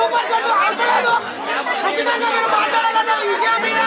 Super set ಮಾತಾಡೋದು ಖಚಿತ ಮಾತಾಡೋದು ವಿಜಯ ಮೀನಾ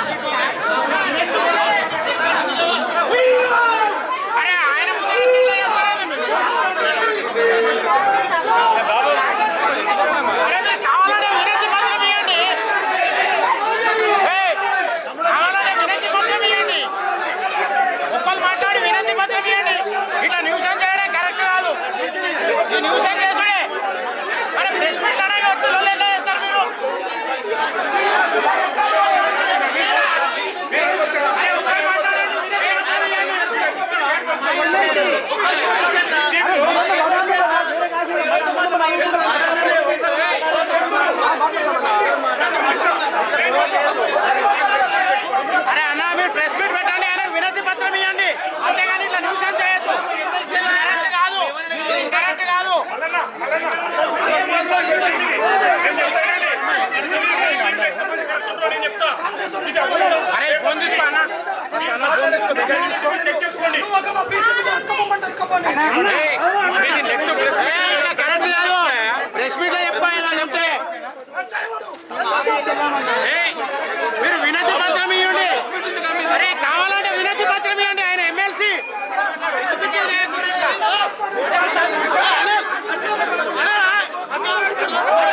అరే ఫోన్ మీరు వినతి పత్రం ఇవ్వండి కావాలంటే వినతి పత్రం ఇవ్వండి ఆయన ఎమ్మెల్సీ Amen.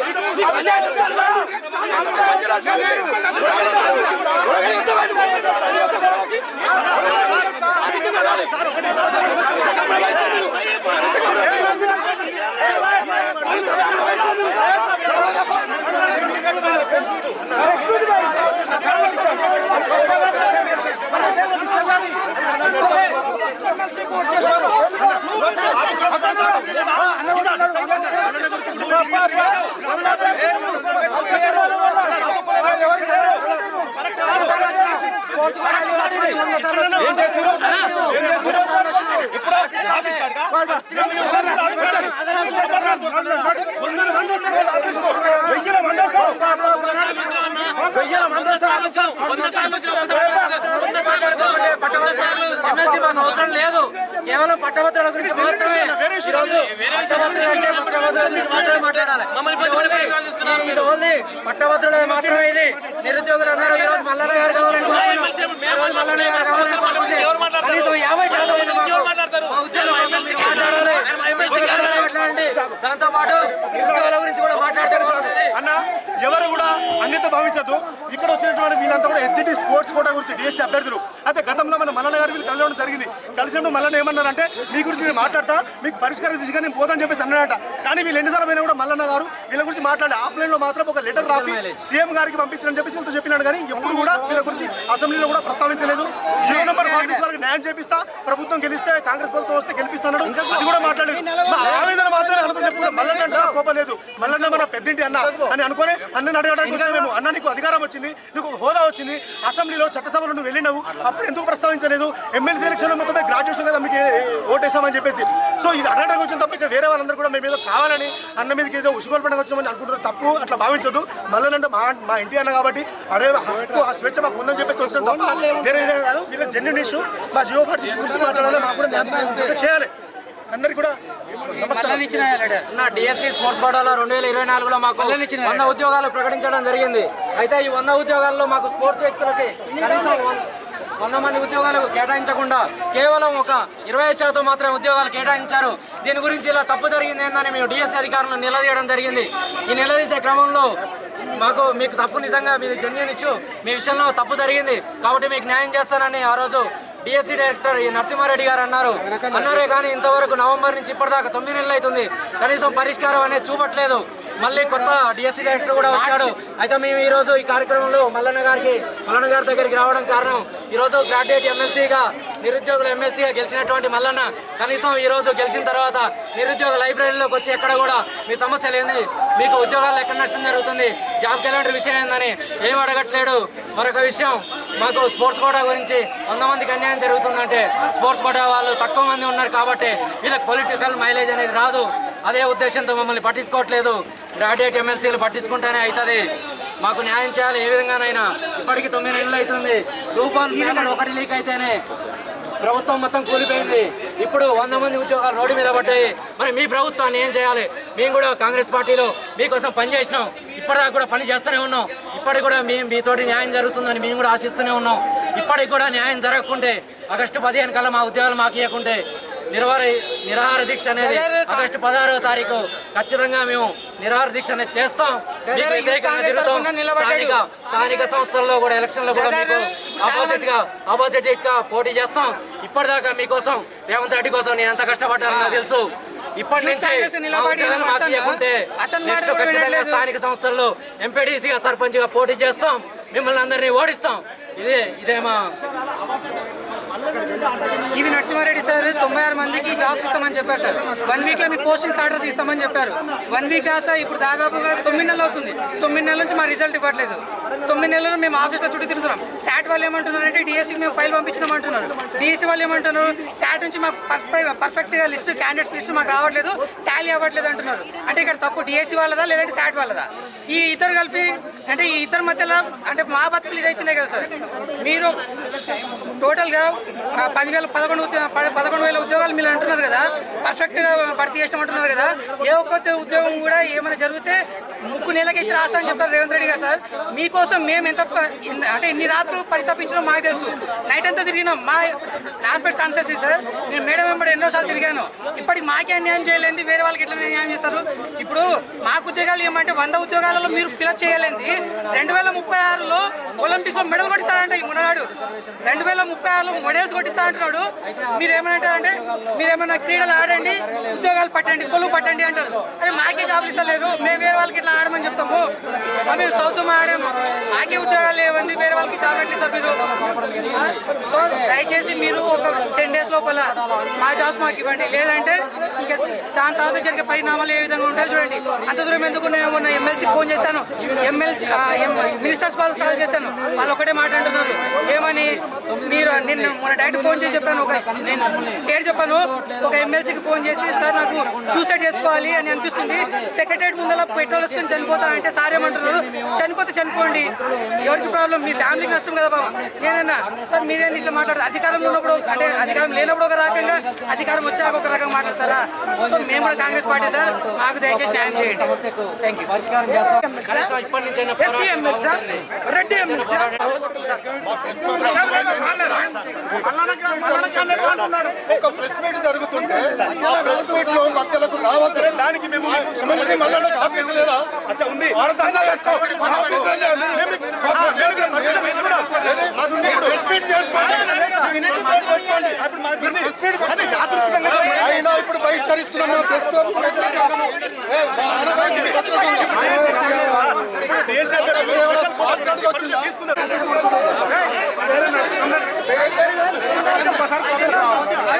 పొడగొస్తే ఏంది? నీ పంచాయతీ ఉండాలి కదా? పొడగొస్తామని శాంతియుతంగా రావాలి. వెయ్యాల మంది సార్లు వచ్చాం. వంద సార్లు వచ్చిన వంద సార్లు వచ్చాం. వంద సార్లు ఎమ్మెల్సీ అవసరం లేదు. కేవలం పట్టభద్రుల గురించి మాత్రమే మాట్లాడాలి. ఇది ఓన్లీ పట్టభద్రుల మాత్రమే ఇది. నిరుద్యోగులు అందరూ ఈ రోజు మల్లన్న గారు కావాలని కనీసం యాభై శాతం మంది మాకు మా ఉద్యోగం ఎమ్మెల్సీ మాట్లాడాలి ఎమ్మెల్సీ గారు మాట్లాడండి దాంతో పాటు నిరుద్యోగుల గురించి కూడా మాట్లాడడం ఉంటుంది అన్న ఎవరు కూడా అన్యత భావించదు ఇక్కడ వచ్చినటువంటి వీళ్ళంతా కూడా హెచ్డి స్పోర్ట్స్ కోటా గురించి డిఎస్సీ అభ్యర్థులు. అయితే గతంలో మన మల్లన్న గారి వీళ్ళు కలవడం జరిగింది. కలిసినప్పుడు మల్లన్న ఏమన్నారంటే మీ గురించి నేను మాట్లాడతా మీకు పరిష్కార దిశగా నేను పోదని చెప్పేసి అన్నాడట. కానీ వీళ్ళు ఎన్నిసార్లు పోయినా కూడా మల్లన్న గారు వీళ్ళ గురించి మాట్లాడి ఆఫ్లైన్లో మాత్రం ఒక లెటర్ రాసి సీఎం గారికి పంపించని చెప్పేసి వీళ్ళతో చెప్పినాడు. కానీ ఎప్పుడు కూడా వీళ్ళ గురించి అసెంబ్లీలో కూడా ప్రస్తావించలేదు. జీవో నెంబర్ వాళ్ళకి న్యాయం చేపిస్తా ప్రభుత్వం గెలిస్తే కాంగ్రెస్ ప్రభుత్వం వస్తే గెలిపిస్తాడు అది కూడా మాట్లాడలేదు. ఆవేదన మాత్రమే మల్లన్న అంటే నాకు కోపం లేదు. మల్లన్న మన పెద్దింటి అన్న. అని అనుకొని అన్నని అడగడానికి మేము అన్న నీకు అధికారం వచ్చింది నీకు హోదా వచ్చింది. అసెంబ్లీలో చట్టసభలో నువ్వు వెళ్ళినావు. అప్పుడు ఎందుకు ప్రస్తావించలేదు? ఎమ్మెల్సీ ఎలక్షన్ మొత్తం గ్రాడ్యుయేషన్ కదా మీకు ఓటేసామని చెప్పేసి. సో ఇది అడగడానికి వచ్చిన తప్ప. ఇక్కడ వేరే వాళ్ళందరూ కూడా మేము ఏదో కావాలని అన్న మీదకి ఏదో ఉసుగోలు పండుగ వచ్చామని అనుకుంటున్నారు. తప్పు అట్లా భావించొద్దు. మళ్ళీ అంటే మా మా ఇంటి అన్న కాబట్టి అరే హక్కు ఆ స్వేచ్ఛ మాకు ఉందని చెప్పేసి వచ్చిన తప్ప వేరే విధంగా కాదు. వీళ్ళ జెన్యున్ ఇష్యూ మా జియో ఫార్టీ గురించి మాట్లాడాలి. మాకు కూడా చేయాలి. అందరికి కూడా నా డిఎస్సి స్పోర్ట్స్ కోటాలో రెండు వేల ఇరవై నాలుగులో మాకు వంద ఉద్యోగాలు ప్రకటించడం జరిగింది. అయితే ఈ వంద ఉద్యోగాల్లో మాకు స్పోర్ట్స్ వ్యక్తులకి కనీసం వంద మంది ఉద్యోగాలు కేటాయించకుండా కేవలం ఒక ఇరవై శాతం మాత్రమే ఉద్యోగాలు కేటాయించారు. దీని గురించి ఇలా తప్పు జరిగింది ఏందని మేము డిఎస్సి అధికారులను నిలదీయడం జరిగింది. ఈ నిలదీసే క్రమంలో మాకు మీకు తప్పు నిజంగా మీది జెన్యున్ ఇష్యూ మీ విషయంలో తప్పు జరిగింది. కాబట్టి మీకు న్యాయం చేస్తానని ఆ రోజు డిఎస్సీ డైరెక్టర్ ఈ నరసింహారెడ్డి గారు అన్నారు. అన్నారే కానీ ఇంతవరకు నవంబర్ నుంచి ఇప్పటిదాకా తొమ్మిది నెలలు అవుతుంది. కనీసం పరిష్కారం అనేది చూపట్లేదు. మళ్ళీ కొత్త డిఎస్సీ డైరెక్టర్ కూడా వచ్చాడు. అయితే మేము ఈరోజు ఈ కార్యక్రమంలో మల్లన్న గారికి మల్లన్న గారి దగ్గరికి రావడం కారణం ఈరోజు గ్రాడ్యుయేట్ ఎమ్మెల్సీగా నిరుద్యోగుల ఎమ్మెల్సీగా గెలిచినటువంటి మల్లన్న కనీసం ఈరోజు గెలిచిన తర్వాత నిరుద్యోగ లైబ్రరీలోకి వచ్చి ఎక్కడ కూడా మీ సమస్య లేని మీకు ఉద్యోగాలు ఎక్కడ నష్టం జరుగుతుంది జాబ్ క్యాలెండర్ విషయం ఏందని ఏం అడగట్లేడు. మరొక విషయం మాకు స్పోర్ట్స్ కోటా గురించి వంద మందికి అన్యాయం జరుగుతుందంటే స్పోర్ట్స్ కోటా వాళ్ళు తక్కువ మంది ఉన్నారు కాబట్టి వీళ్ళకి పొలిటికల్ మైలేజ్ అనేది రాదు. అదే ఉద్దేశంతో మమ్మల్ని పట్టించుకోవట్లేదు. గ్రాడ్యుయేట్ ఎమ్మెల్సీలు పట్టించుకుంటేనే అవుతుంది. మాకు న్యాయం చేయాలి ఏ విధంగానైనా. ఇప్పటికి తొమ్మిది నెలలు అవుతుంది. రూపాయలు పేపర్ ఒకటి లీక్ అయితేనే ప్రభుత్వం మొత్తం కూలిపోయింది. ఇప్పుడు వంద మంది ఉద్యోగాలు రోడ్డు మీద పడ్డాయి. మరి మీ ప్రభుత్వాన్ని ఏం చేయాలి? మేము కూడా కాంగ్రెస్ పార్టీలో మీకోసం పని చేసినాం ఇప్పటిదాకా కూడా పని చేస్తూనే ఉన్నాం. ఇప్పటికి కూడా మేము మీతోటి న్యాయం జరుగుతుందని మేము కూడా ఆశిస్తూనే ఉన్నాం. ఇప్పటికి కూడా న్యాయం జరగకుంటే ఆగస్టు పదిహేను కల్లా మా ఉద్యోగాలు మాకు ఇవ్వకుంటే నిరహార నిరాహార దీక్ష అనేది ఆగస్టు పదహారవ తారీఖు ఖచ్చితంగా మేము నిరాహార దీక్ష అనేది చేస్తాం. మీకు వ్యతిరేకంగా తిరుగుతాం. స్థానిక స్థానిక సంస్థల్లో కూడా ఎలక్షన్లో కూడా మీకు ఆపోజిట్గా ఆపోజిట్గా పోటీ చేస్తాం. ఇప్పటిదాకా మీకోసం రేవంత్ రెడ్డి కోసం నేను ఎంత కష్టపడ్డానో తెలుసు. ఇప్పటి నుంచి ఖచ్చితంగా స్థానిక సంస్థల్లో ఎంపీడీసీగా సర్పంచ్గా పోటీ చేస్తాం. మిమ్మల్ని అందరినీ ఓడిస్తాం. ఇదే ఇదే మా ఈవి నరసింహారెడ్డి సార్ తొంభై ఆరు మందికి జాబ్స్ ఇస్తామని చెప్పారు సార్. వన్ వీక్లో మీకు పోస్టింగ్స్ ఆర్డర్స్ ఇస్తామని చెప్పారు. వన్ వీక్ కాస్త ఇప్పుడు దాదాపుగా తొమ్మిది నెలలు అవుతుంది. తొమ్మిది నెలల నుంచి మా రిజల్ట్ ఇవ్వట్లేదు. తొమ్మిది నెలలు మేము ఆఫీస్లో చుట్టూ తిరుగుతున్నాం. శాట్ వాళ్ళు ఏమంటున్నారంటే డిఎస్సికి మేము ఫైల్ పంపించినామంటున్నారు. అంటున్నారు వాళ్ళు ఏమంటున్నారు శాట్ నుంచి మాకు పర్ఫెక్ట్గా లిస్ట్ క్యాండిడేట్స్ లిస్ట్ మాకు రావట్లేదు టాలీ అవ్వట్లేదు అంటున్నారు. అంటే ఇక్కడ తప్పు డిఎస్సీ వాళ్ళదా లేదంటే శాట్ వాళ్ళదా? ఈ ఇద్దరు కలిపి అంటే ఈ ఇద్దరు మధ్యలో అంటే మా బతుకులు ఇదైతున్నాయి కదా సార్. మీరు టోటల్గా పదివేల పదకొండు పదకొండు వేల ఉద్యోగాలు మీరు అంటున్నారు కదా పర్ఫెక్ట్గా భర్తీ అంటున్నారు కదా ఏ ఒక్క ఉద్యోగం కూడా ఏమైనా జరిగితే ముక్కు నెలకేసి రాస్తా అని చెప్తారు రేవంత్ రెడ్డి గారు సార్. మీకోసం మేము ఎంత అంటే ఇన్ని రాత్రులు పరితపించడం మాకు తెలుసు. నైట్ అంతా తిరిగినాం. మా నార్పేట్ కాన్సెస్సీ సార్ నేను మేడం వెంబడి ఎన్నోసార్లు తిరిగాను. ఇప్పటికి మాకే అన్యాయం చేయలేంది వేరే వాళ్ళకి ఎట్లా న్యాయం చేస్తారు? ఇప్పుడు మాకు ఉద్యోగాలు ఏమంటే వంద ఉద్యోగాలలో మీరు ఫిలప్ చేయలేంది. రెండు వేల ముప్పై ఆరులో ఒలింపిక్స్లో మెడల్ కొట్టిస్తాడంట ఈ మునగాడు. రెండు వేల ముప్పై ఆరులో మెడల్స్ కొట్టిస్తా అంటున్నాడు. మీరు ఏమంటారంటే మీరు ఏమైనా క్రీడలు ఆడండి ఉద్యోగాలు పట్టండి కొలువు పట్టండి అంటారు. అదే మాకే జాబ్లు ఇస్తలేరు. మేము వేరే వాళ్ళకి ఇట్లా ఆడమని చెప్తాము. మేము సంవత్సరం ఆడాము. మాకే ఉద్యోగాలు లేవండి వేరే వాళ్ళకి జాబ్ ఎట్లా సార్ మీరు? సో దయచేసి మీరు ఒక టెన్ డేస్ లోపల మా జాబ్స్ మాకు ఇవ్వండి. లేదంటే ఇంకా దాని తర్వాత జరిగే పరిణామాలు ఏ విధంగా ఉంటాయో చూడండి. అంత దూరం ఎందుకు నేను మొన్న ఎమ్మెల్సీ ఫోన్ చేశాను. ఎమ్మెల్సీ మినిస్టర్స్ వాళ్ళు కాల్ చేశాను. వాళ్ళు ఒకటే మాట అంటున్నారు. ఏమని? మీరు నిన్న మొన్న డైరెక్ట్ ఫోన్ చేసి చెప్పాను ఒక నేను డేట్ చెప్పాను ఒక ఎమ్మెల్సీకి ఫోన్ చేసి సార్ నాకు సూసైడ్ చేసుకోవాలి అని అనిపిస్తుంది. సెక్రటరేట్ ముందర పెట్రోల్ వచ్చుకొని చనిపోతా అంటే సార్ ఏమంటున్నారు? చనిపోతే చనిపోండి. ఎవరికి ప్రాబ్లం? మీ ఫ్యామిలీకి నష్టం కదా బాబా. నేనన్నా సార్ మీరేంది ఇట్లా మాట్లాడతారు అధికారంలో ఉన్నప్పుడు అంటే అధికారం లేనప్పుడు ఒక రకంగా అధికారం వచ్చాక ఒక రకంగా మాట్లాడతారా? సో మేము కూడా కాంగ్రెస్ పార్టీ సార్ మాకు దయచేసి న్యాయం చేయండి. Thank you Reddy MLC. ఒక ప్రెస్ మీట్ జరుగుతుంటే ఆ ప్రెస్ మీట్లో మధ్యలకు రావద్దు దానికి మేము ఎమ్మెల్సీ మల్లన్నకి ఆఫీసు లేదా అచ్చా ఉంది ఇప్పుడు. ప్రెస్ మీట్ చేసుకోండి అయినా బహిష్కరిస్తున్నాం ప్రెస్ క్లబ్ ప్రెస్ మీట్ కాదు. ఏ, మా ఆడవాళ్ళకి వ్యతిరేకంగా దేశ స్పెషల్ కోటా తీసుకున్నారు పెట్టాలా? ఈ ప్రెస్ మీట్ పెట్టాలా? ఆ, వేరే వాళ్ళు ఎట్లా పోతావు?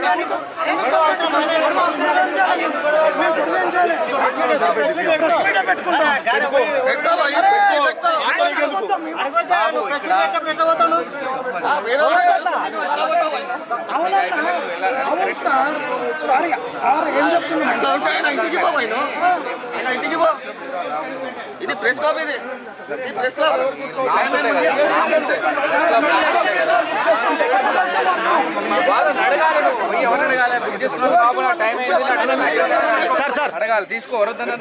అవును సార్ సారీ సార్ ఏం ఆయన ఇంటికి పో ఆయన. ఆయన ఇంటికి పో ఇది ప్రెస్ క్లబ్ ఇది. ఇది ప్రెస్ క్లబ్. Sir sir. అడగాలి తీసుకో వరొద్దన్నారు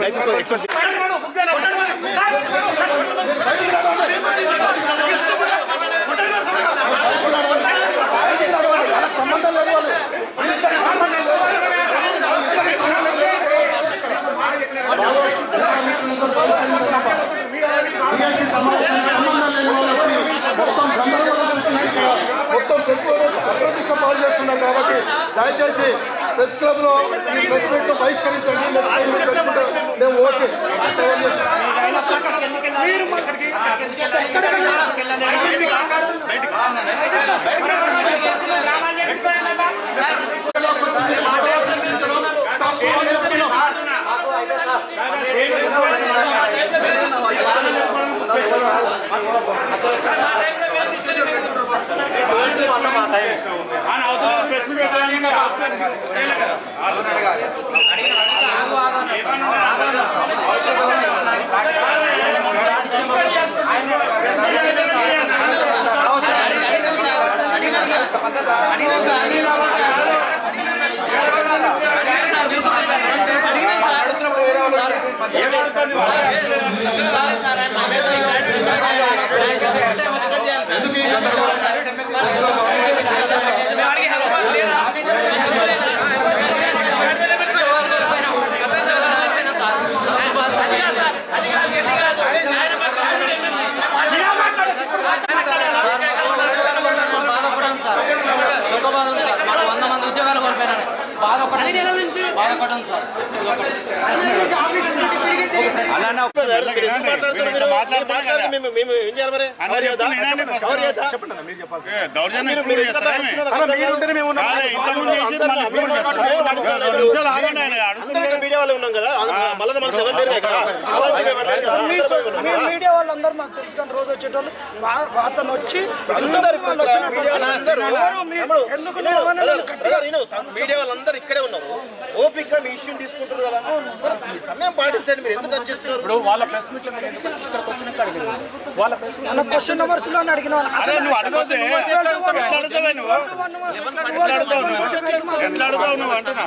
సంబంధం లేదు వాళ్ళు మొత్తం ప్రెస్ అప్రతిష్ట పాలు చేస్తున్నారు కాబట్టి దయచేసి ప్రెస్ క్లబ్లో ఈ ప్రెస్ మీట్ బహిష్కరించండి లేకపోతే మీరు పెట్టుకుంటే మేము ఓకే ఎందుకు అలా సార్ చెప్పండి అన్న, మీరు చెప్పాలి అన్న, మీరు ఉంటేనే మేము ఉన్నాం. మీడియా వాళ్ళు ఉన్నాం కదా. మళ్ళీ మనసు మీడియా వాళ్ళందరూ మాకు రోజు వచ్చేటోళ్ళు అతను వచ్చి మీడియా వాళ్ళందరూ ఇక్కడే ఉన్నారు. ఓపిక్ మీ తీసుకుంటారు కదా. సమయం పాటించండి మీరు ఎందుకు వచ్చేస్తున్నారు మన క్వశ్చన్ నెంబర్స్లో వాళ్ళు నువ్వు అడగొద్దే. ఎట్లా అడుగుతావు? నువ్వు? అడుగుతావు. ఎట్లా అడుగుతావు నువ్వు అంటున్నా